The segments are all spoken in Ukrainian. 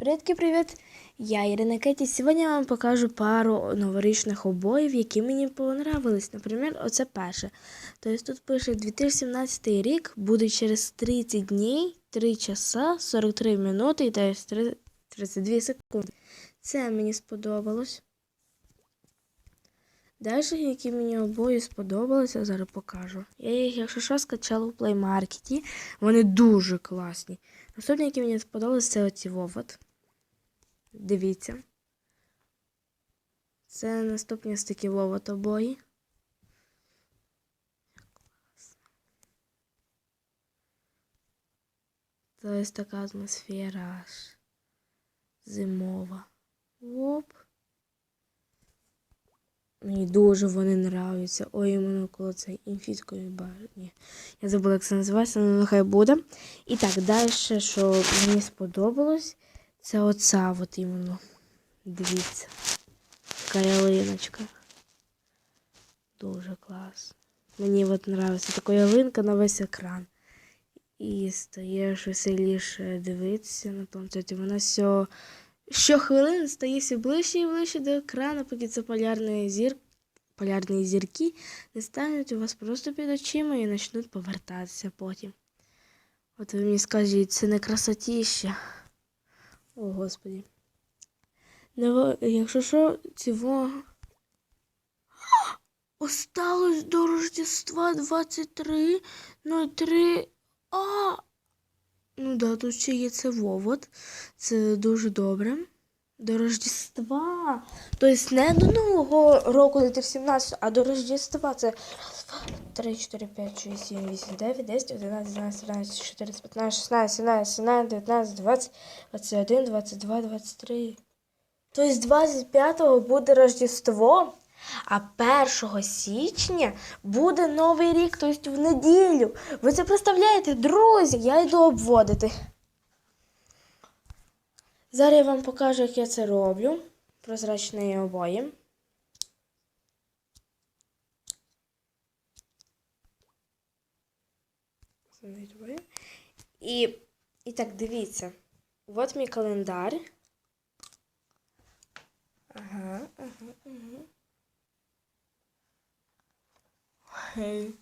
Привітки, привіт! Я Ірина Кеті. Сьогодні я вам покажу пару новорічних обоїв, які мені понравились. Наприклад, оце перше. Тобто тут пише 2017 рік буде через 30 днів, 3 часа, 43 минути і тобто 3 32 секунди. Це мені сподобалось. Далі, які мені обої сподобалися, зараз покажу. Я їх, якщо що, скачала в Market. Вони дуже класні. Наступні, які мені сподобалися, це оці вовод. Дивіться. Це наступні ось такі вовод обої. Це ось така атмосфера аж зимова. Оп. Мені дуже вони нравляться. Ой, іменно коло цієї інфіської барні. Я забула, як це називається, але нехай буде. І так, далі, що мені сподобалось, це оця от іменно. Дивіться. Така ялиночка. Дуже клас. Мені от нравиться така ялинка на весь екран. І стаєш веселіше дивитися на планшеті. Вона все щохвилин стає все ближче і ближче до екрану, поки це полярний зір... полярні зірки не стануть у вас просто під очима і почнуть повертатися потім. От ви мені скажіть, це не красотіще. О, Господі. Якщо що, цього. Осталось до Рождества 23 03. А. Ну да, тут ще є це вовод. Це дуже добре. До Рождества. Тобто не до Нового року 2017, а до Рождества. Це 3, 4, 5, 6, 7, 8, 9, 10, 11, 12, 13, 14, 15, 16, 17, 17, 19, 20, 21, 22, 23. Тобто 25-го буде Рождество, а 1 січня буде Новий рік, тобто в неділю. Ви це представляєте, друзі? Я йду обводити. Зараз я вам покажу, як я це роблю. Прозрачні обої. І, і так, дивіться. От мій календар. Ага, ага, ага. Ой.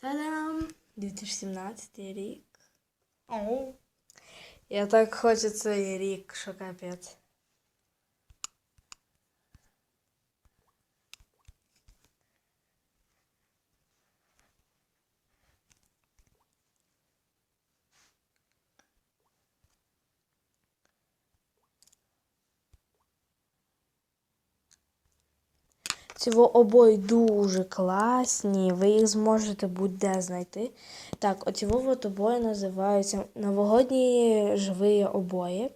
Та-дам! 2017 рік. Оу. Я так хочу цей рік, що капець. Цього обої дуже класні, ви їх зможете будь-де знайти. Так, оці от обої називаються новогодні живі обої.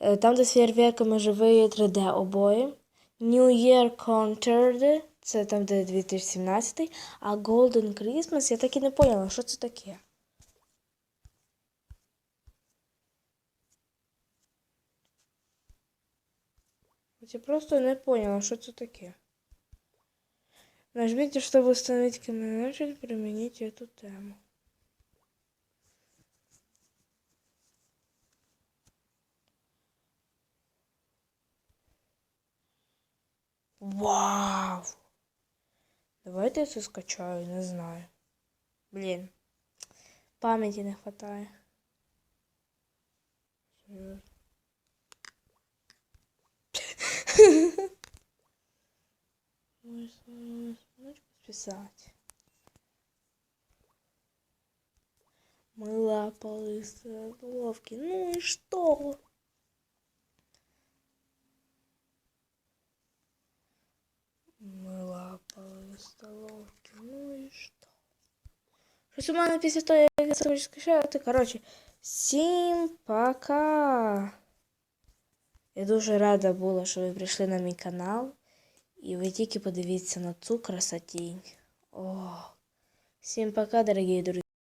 Е, Там, де з фейерверками живі 3D обої. New Year Concert, це там, де 2017, а Golden Christmas, я так і не поняла, що це таке. Я просто не поняла, що це таке. Нажмите, чтобы установить камеру, применить эту тему. Вау! Давайте я це скачаю, не знаю. Блін. Пам'яті не хватає. Можно писать. Мы лапали э, ловки. Ну и что? мыла полы столовки, ну і что Щось у мене після того, як я зробив ты короче всем пока! Я дуже рада была что вы пришли на мой канал. І ви тільки подивіться на цю красотінь. О, всім пока, дорогі друзі.